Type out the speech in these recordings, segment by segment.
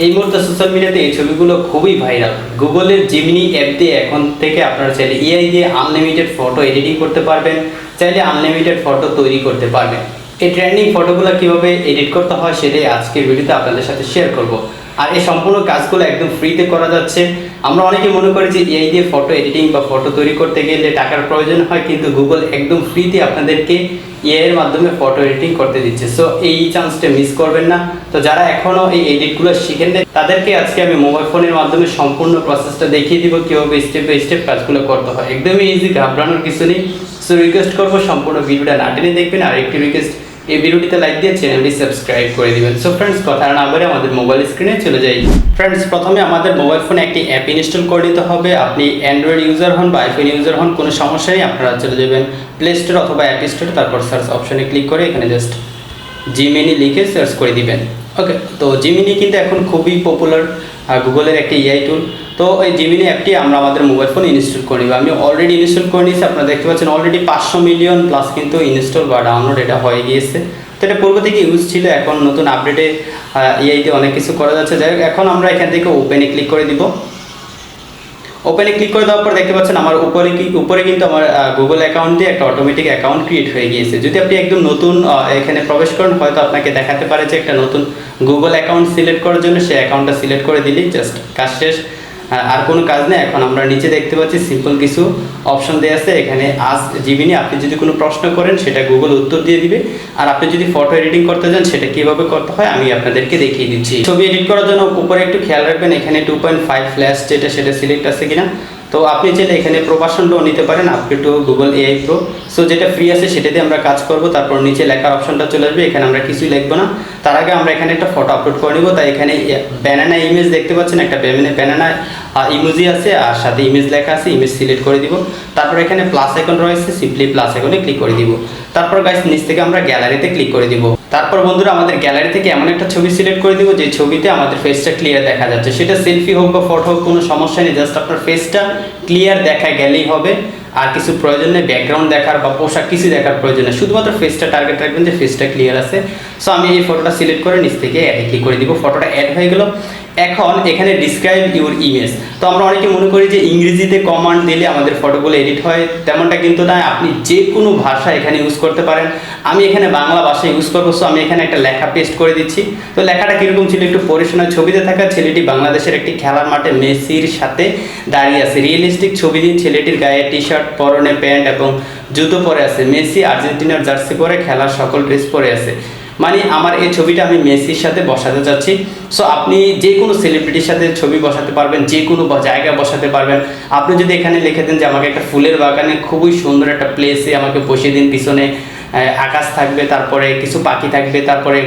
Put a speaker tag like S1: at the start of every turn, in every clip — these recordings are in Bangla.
S1: এই মুহূর্তে সোশ্যাল মিডিয়াতে এই ছবিগুলো খুবই ভাইরাল গুগলের জিমিনি অ্যাপ দিয়ে এখন থেকে আপনারা চাইলে এআই দিয়ে আনলিমিটেড ফটো এডিটিং করতে পারবেন, চাইলে আনলিমিটেড ফটো তৈরি করতে পারবেন। এই ট্রেন্ডিং ফটোগুলো কীভাবে এডিট করতে হয় সেটাই আজকের ভিডিওতে আপনাদের সাথে শেয়ার করব। আর এই সম্পূর্ণ কাজগুলো একদম ফ্রিতে করা যাচ্ছে। আমরা অনেকে মনে করি যে এআই দিয়ে ফটো এডিটিং বা ফটো তৈরি করতে গেলে টাকার প্রয়োজন হয়, কিন্তু গুগল একদম ফ্রিতে আপনাদেরকে এর মাধ্যমে ফটো এডিটিং করতে দিচ্ছে। সো এই চান্সটা মিস করবেন না। তো যারা এখনও এই এডিটগুলো শিখেন নাই, তাদেরকে আজকে আমি মোবাইল ফোনের মাধ্যমে সম্পূর্ণ প্রসেসটা দেখিয়ে দিব কীভাবে স্টেপ বাই স্টেপ কাজগুলো করতে হয়। একদমই ইজি ঘাবড়ানোর কিছু নেই। সো রিকোয়েস্ট করব সম্পূর্ণ ভিডিওটা না টেনে দেখবেন আর একটি রিকোয়েস্ট এই ভিডিওটিতে লাইক দিয়ে চ্যানেলটি সাবস্ক্রাইব করে দিবেন। সো ফ্রেন্ডস কথা না বলে আমাদের মোবাইল স্ক্রিনে চলে যাই। ফ্রেন্ডস প্রথমে আমাদের মোবাইল ফোনে একটি অ্যাপ ইনস্টল করে নিতে হবে। আপনি অ্যান্ড্রয়েড ইউজার হন বা আইফোন ইউজার হন, কোনো সমস্যা নেই আপনারা চলে যাবেন। প্লে স্টোর অথবা অ্যাপ স্টোর তারপর সার্চ অপশনে ক্লিক করে এখানে জাস্ট জিমিনি লিখে সার্চ করে দিবেন। ওকে তো জিমিনি কিন্তু এখন খুবই পপুলার গুগলের একটি ইআই টুল তো এই জিমিনি অ্যাপটি আমরা আমাদের মোবাইল ফোনে ইনস্টল করে। নিব আমি অলরেডি ইনস্টল করে নিয়েছি, আপনারা দেখতে পাচ্ছেন অলরেডি পাঁচশো মিলিয়ন প্লাস কিন্তু ইনস্টল বা ডাউনলোড এটা হয়ে গিয়েছে। তো এটা পূর্ব থেকে ইউজ ছিল, এখন নতুন আপডেটে এআইতে অনেক কিছু করা যাচ্ছে। যাই এখন আমরা এখান থেকে ওপেনে ক্লিক করে দিব। ওপেনে ক্লিক করে দেওয়ার পর দেখতে পাচ্ছেন আমার উপরে কি, উপরে কিন্তু আমার গুগল অ্যাকাউন্ট দিয়ে একটা অটোমেটিক অ্যাকাউন্ট ক্রিয়েট হয়ে গিয়েছে। যদি আপনি একদম নতুন এখানে প্রবেশ করেন, হয়তো আপনাকে দেখাতে পারে যে একটা নতুন গুগল অ্যাকাউন্ট সিলেক্ট করার জন্য সেই অ্যাকাউন্টটা সিলেক্ট করে দিলেই জাস্ট কাজ শেষ। আর কোনো কাজ নেই। এখন আমরা নিচে দেখতে পাচ্ছি সিম্পল কিছু অপশন দেওয়া আছে। এখানে আজ জীবিনী আপনি যদি কোনো প্রশ্ন করেন, সেটা গুগল উত্তর দিয়ে দিবে। আর আপনি যদি ফটো এডিটিং করতে চান, সেটা কীভাবে করতে হয়, আমি আপনাদেরকে দেখিয়ে দিচ্ছি। ছবি এডিট করার জন্য উপরে একটু খেয়াল রাখবেন, এখানে টু পয়েন্ট ফাইভ ফ্ল্যাশ যেটা সেটা সিলেক্ট আছে কিনা। তো আপনি চাইলে এখানে প্রোপাশনটাও নিতে পারেন আপনি to Google AI pro so যেটা ফ্রি আছে সেটা দিয়ে আমরা কাজ করব, তারপর নিচে লেখার অপশনটা চলে আসবে, এখানে আমরা কিছুই লিখব না। তার আগে আমরা এখানে একটা ফটো আপলোড করে নিব, তাই এখানে ব্যানানা ইমেজ দেখতে পাচ্ছেন, একটা ব্যানানা ইমোজি আছে, আর সাথে ইমেজ লেখা আছে ইমেজ সিলেক্ট করে দিব। তারপর এখানে প্লাস আইকন রয়েছে সিম্পলি প্লাস আইকনে ক্লিক করে দিব। তারপর গাইস নিচ থেকে আমরা গ্যালারিতে ক্লিক করে দিব। তারপর বন্ধুরা আমাদের গ্যালারি থেকে এমন একটা ছবি সিলেক্ট করে দিব, যে ছবিতে আমাদের ফেসটা ক্লিয়ার দেখা যাচ্ছে। সেটা সেলফি হোক বা ফটো হোক, কোনো সমস্যা নেই জাস্ট আপনার ফেসটা ক্লিয়ার দেখা গেলেই হবে। আর কিছু প্রয়োজন নেই ব্যাকগ্রাউন্ড দেখার বা পোশাক কিছু দেখার প্রয়োজন নেই। শুধুমাত্র ফেসটা টার্গেট রাখবেন যে ফেসটা ক্লিয়ার আছে। সো আমি এই ফটোটা সিলেক্ট করে নিচ থেকে অ্যাডে ক্লিক করে দিব। ফটোটা অ্যাড হয়ে গেল। এখন এখানে ডিসক্রাইব ইউর ইমেজ তো আমরা অনেকে মনে করি যে ইংরেজিতে কমান্ড দিলে আমাদের ফটোগুলো এডিট হয়, তেমনটা কিন্তু না আপনি যে কোনো ভাষা এখানে ইউজ করতে পারেন। আমি এখানে বাংলা ভাষা ইউজ করব সো আমি এখানে একটা লেখা পেস্ট করে দিচ্ছি। তো লেখাটা কীরকম ছিল একটু পরিশোনার ছবিতে থাকা, ছেলেটি বাংলাদেশের একটি খেলার মাঠে মেসির সাথে দাঁড়িয়ে আছে। রিয়েলিস্টিক ছবি দিন ছেলেটির গায়ে টি শার্ট পরনে প্যান্ট এবং জুতো পরে আছে। মেসি আর্জেন্টিনার জার্সি পরে খেলার সকল ড্রেস পরে আছে। মানে আমার এই ছবিটা আমি মেসির সাথে বসাতে চাচ্ছি। সো আপনি যে কোনো সেলিব্রিটির সাথে ছবি বসাতে পারবেন, যে কোনো জায়গায় বসাতে পারবেন। আপনি যদি এখানে লিখে দেন যে আমাকে একটা ফুলের বাগানে খুবই সুন্দর একটা প্লেসে আমাকে বসিয়ে দিন, পিছনে আকাশ থাকবে, তারপরে কিছু পাখি থাকবে, তারপরে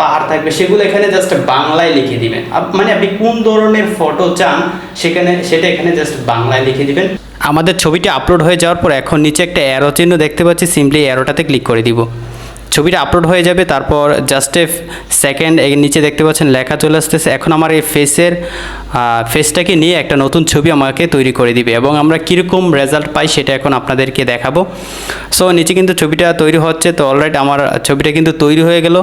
S1: পাহাড় থাকবে, সেগুলো এখানে জাস্ট বাংলায় লিখে দিবেন। মানে আপনি কোন ধরনের ফটো চান, সেখানে, সেটা এখানে জাস্ট বাংলায় লিখে দিবেন। আমাদের ছবিটি আপলোড হয়ে যাওয়ার পর এখন নিচে একটা অ্যারো চিহ্ন দেখতে পাচ্ছি সিম্পলি অ্যারোটাতে ক্লিক করে দিব। ছবিটা আপলোড হয়ে যাবে, তারপর জাস্ট এ সেকেন্ড নিচে দেখতে পাচ্ছেন, লেখা চলে আসতেছে। এখন আমার এই ফেসের ফেসটাকে নিয়ে একটা নতুন ছবি আমাকে তৈরি করে দিবে এবং আমরা কীরকম রেজাল্ট পাই সেটা এখন আপনাদেরকে দেখাবো। সো নিচে কিন্তু ছবিটা তৈরি হচ্ছে, তো অলরাইট আমার ছবিটা কিন্তু তৈরি হয়ে গেল।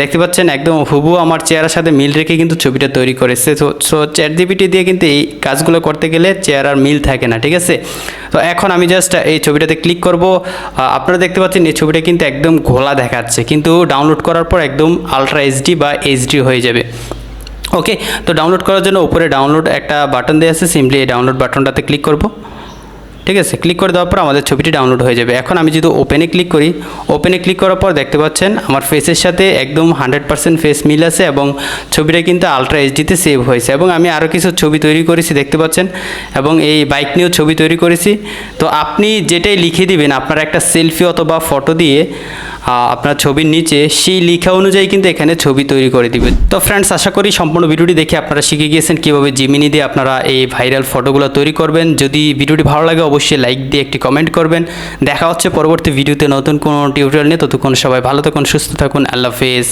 S1: দেখতে পাচ্ছেন, একদম হুবু আমার চেহারার সাথে মিল রেখে কিন্তু ছবিটা তৈরি করেছে। তো সো চ্যাট জিপিটি দিয়ে কিন্তু এই কাজগুলো করতে গেলে চেহারার মিল থাকে না, ঠিক আছে? তো এখন আমি জাস্ট এই ছবিটাতে ক্লিক করব। আপনারা দেখতে পাচ্ছেন, এই ছবিটা কিন্তু একদম ঘোলা দেখাচ্ছে। কিন্তু ডাউনলোড করার পর একদম আলট্রা এইচডি বা এইচডি হয়ে যাবে। ওকে তো ডাউনলোড করার জন্য উপরে ডাউনলোড একটা বাটন দেওয়া আছে সিম্পলি এই ডাউনলোড বাটনটাতে ক্লিক করব। ঠিক আছে? ক্লিক করে দেওয়ার পর আমাদের ছবিটি ডাউনলোড হয়ে যাবে। এখন আমি যদি ওপেনে ক্লিক করি ওপেনে ক্লিক করার পর দেখতে পাচ্ছেন আমার ফেসের সাথে একদম হান্ড্রেড পার্সেন্ট ফেস মিল আছে এবং ছবিটা কিন্তু আলট্রা এইচডিতে সেভ হয়েছে এবং আমি আরও কিছু ছবি তৈরি করেছি দেখতে পাচ্ছেন এবং এই বাইক নিয়েও ছবি তৈরি করেছি। তো আপনি যেটাই লিখে দিবেন, আপনার একটা সেলফি অথবা ফটো দিয়ে আপনার ছবির নিচে সেই লেখা অনুযায়ী কিন্তু এখানে ছবি তৈরি করে দিবে। তো ফ্রেন্ডস আশা করি সম্পূর্ণ ভিডিওটি দেখে আপনারা শিখে গিয়েছেন কীভাবে জিমিনি দিয়ে আপনারা এই ভাইরাল ফটোগুলো তৈরি করবেন। যদি ভিডিওটি ভালো লাগে, অবশ্যই লাইক দিয়ে একটি কমেন্ট করবেন। দেখা হচ্ছে পরবর্তী ভিডিওতে নতুন কোনো টিউটোরিয়াল নিয়ে। ততক্ষণ সবাই ভালো থাকুন, সুস্থ থাকুন। আল্লাহ হাফেজ।